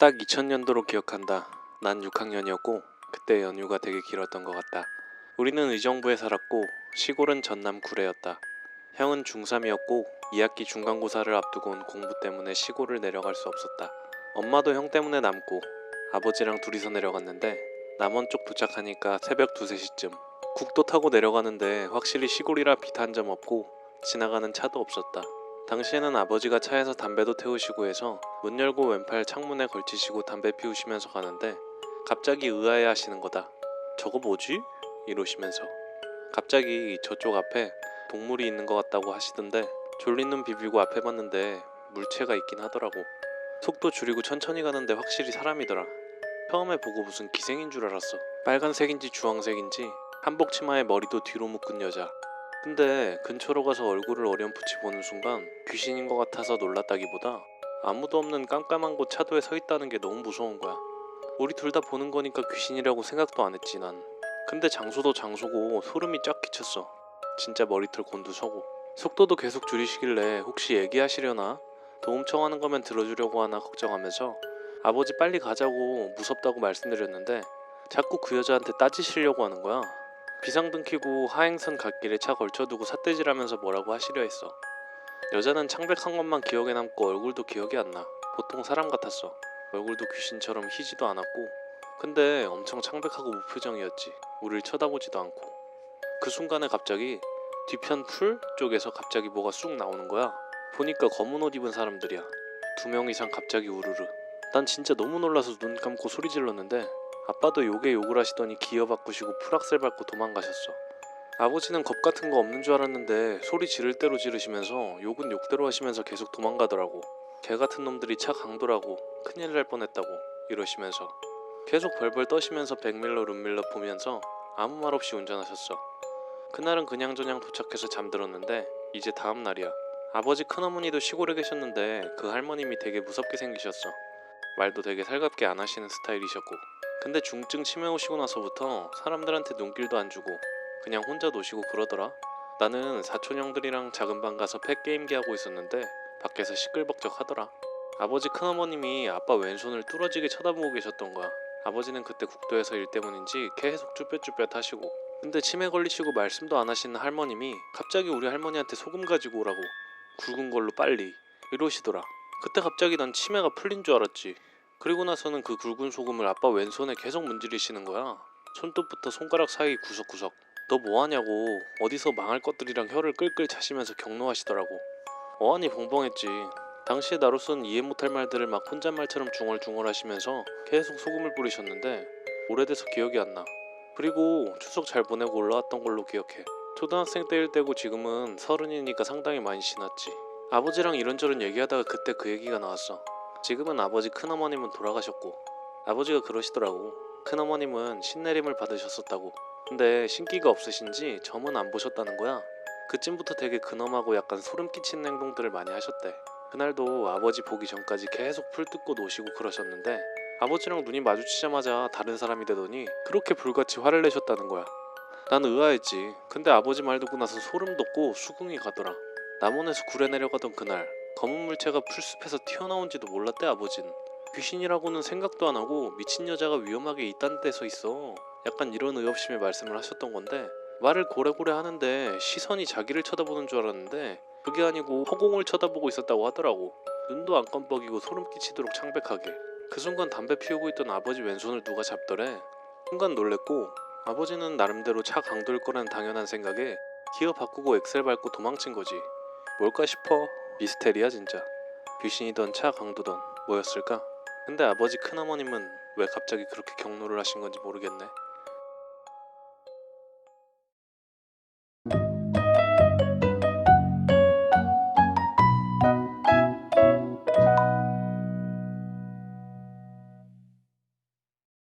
딱 2000년도로 기억한다. 난 6학년이었고 그때 연휴가 되게 길었던 것 같다. 우리는 의정부에 살았고 시골은 전남 구례였다. 형은 중3이었고 2학기 중간고사를 앞두고 온 공부 때문에 시골을 내려갈 수 없었다. 엄마도 형 때문에 남고 아버지랑 둘이서 내려갔는데 남원 쪽 도착하니까 새벽 2, 3시쯤 국도 타고 내려가는데 확실히 시골이라 빛한점 없고 지나가는 차도 없었다. 당시에는 아버지가 차에서 담배도 태우시고 해서 문 열고 왼팔 창문에 걸치시고 담배 피우시면서 가는데 갑자기 의아해 하시는 거다. 저거 뭐지? 이러시면서 갑자기 저쪽 앞에 동물이 있는 것 같다고 하시던데 졸린 눈 비비고 앞에 봤는데 물체가 있긴 하더라고. 속도 줄이고 천천히 가는데 확실히 사람이더라. 처음에 보고 무슨 기생인 줄 알았어. 빨간색인지 주황색인지 한복 치마에 머리도 뒤로 묶은 여자. 근데 근처로 가서 얼굴을 어렴풋이 보는 순간 귀신인 것 같아서 놀랐다기보다 아무도 없는 깜깜한 곳 차도에 서 있다는 게 너무 무서운 거야. 우리 둘 다 보는 거니까 귀신이라고 생각도 안 했지 난. 근데 장소도 장소고 소름이 쫙 끼쳤어. 진짜 머리털 곤두서고. 속도도 계속 줄이시길래 혹시 얘기하시려나? 도움 청하는 거면 들어주려고 하나 걱정하면서 아버지 빨리 가자고 무섭다고 말씀드렸는데 자꾸 그 여자한테 따지시려고 하는 거야. 비상등 켜고 하행선 갓길에 차 걸쳐두고 삿대질하면서 뭐라고 하시려 했어. 여자는 창백한 것만 기억에 남고 얼굴도 기억이 안 나. 보통 사람 같았어. 얼굴도 귀신처럼 희지도 않았고 근데 엄청 창백하고 무표정이었지. 우릴 쳐다보지도 않고. 그 순간에 갑자기 뒤편 풀 쪽에서 갑자기 뭐가 쑥 나오는 거야. 보니까 검은 옷 입은 사람들이야. 두 명 이상 갑자기 우르르. 난 진짜 너무 놀라서 눈 감고 소리 질렀는데 아빠도 욕에 욕을 하시더니 기어 바꾸시고 풀악셀 밟고 도망가셨어. 아버지는 겁 같은 거 없는 줄 알았는데 소리 지를 대로 지르시면서 욕은 욕대로 하시면서 계속 도망가더라고. 개 같은 놈들이 차 강도라고 큰일 날 뻔했다고 이러시면서 계속 벌벌 떠시면서 백밀러 룸밀러 보면서 아무 말 없이 운전하셨어. 그날은 그냥저냥 도착해서 잠들었는데 이제 다음 날이야. 아버지 큰어머니도 시골에 계셨는데 그 할머님이 되게 무섭게 생기셨어. 말도 되게 살갑게 안 하시는 스타일이셨고 근데 중증 치매 오시고 나서부터 사람들한테 눈길도 안 주고 그냥 혼자 노시고 그러더라. 나는 사촌 형들이랑 작은 방 가서 펫 게임기 하고 있었는데 밖에서 시끌벅적 하더라. 아버지 큰어머님이 아빠 왼손을 뚫어지게 쳐다보고 계셨던 거야. 아버지는 그때 국도에서 일 때문인지 계속 쭈뼛쭈뼛 하시고 근데 치매 걸리시고 말씀도 안 하시는 할머님이 갑자기 우리 할머니한테 소금 가지고 오라고 굵은 걸로 빨리 이러시더라. 그때 갑자기 난 치매가 풀린 줄 알았지. 그리고 나서는 그 굵은 소금을 아빠 왼손에 계속 문지르시는 거야. 손톱부터 손가락 사이 구석구석. 너 뭐하냐고 어디서 망할 것들이랑 혀를 끌끌 차시면서 격노하시더라고. 어안이 벙벙했지. 당시에 나로서는 이해 못할 말들을 막 혼잣말처럼 중얼중얼 하시면서 계속 소금을 뿌리셨는데 오래돼서 기억이 안 나. 그리고 추석 잘 보내고 올라왔던 걸로 기억해. 초등학생 때일 때고 지금은 서른이니까 상당히 많이 지났지. 아버지랑 이런저런 얘기하다가 그때 그 얘기가 나왔어. 지금은 아버지 큰어머님은 돌아가셨고 아버지가 그러시더라고. 큰어머님은 신내림을 받으셨었다고. 근데 신기가 없으신지 점은 안 보셨다는 거야. 그쯤부터 되게 근엄하고 약간 소름 끼치는 행동들을 많이 하셨대. 그날도 아버지 보기 전까지 계속 풀 뜯고 노시고 그러셨는데 아버지랑 눈이 마주치자마자 다른 사람이 되더니 그렇게 불같이 화를 내셨다는 거야. 난 의아했지. 근데 아버지 말 듣고 나서 소름 돋고 수긍이 가더라. 남원에서 구례 내려가던 그날 검은 물체가 풀숲에서 튀어나온지도 몰랐대 아버진. 귀신이라고는 생각도 안 하고 미친 여자가 위험하게 이딴 데서 있어. 약간 이런 의협심의 말씀을 하셨던 건데 말을 고래고래 하는데 시선이 자기를 쳐다보는 줄 알았는데 그게 아니고 허공을 쳐다보고 있었다고 하더라고. 눈도 안 깜빡이고 소름 끼치도록 창백하게. 그 순간 담배 피우고 있던 아버지 왼손을 누가 잡더래. 순간 놀랬고 아버지는 나름대로 차 강도일 거라는 당연한 생각에 기어 바꾸고 엑셀 밟고 도망친 거지. 뭘까 싶어. 미스테리야 진짜. 귀신이던 차 강도던 뭐였을까? 근데 아버지 큰어머님은 왜 갑자기 그렇게 경로를 하신 건지 모르겠네.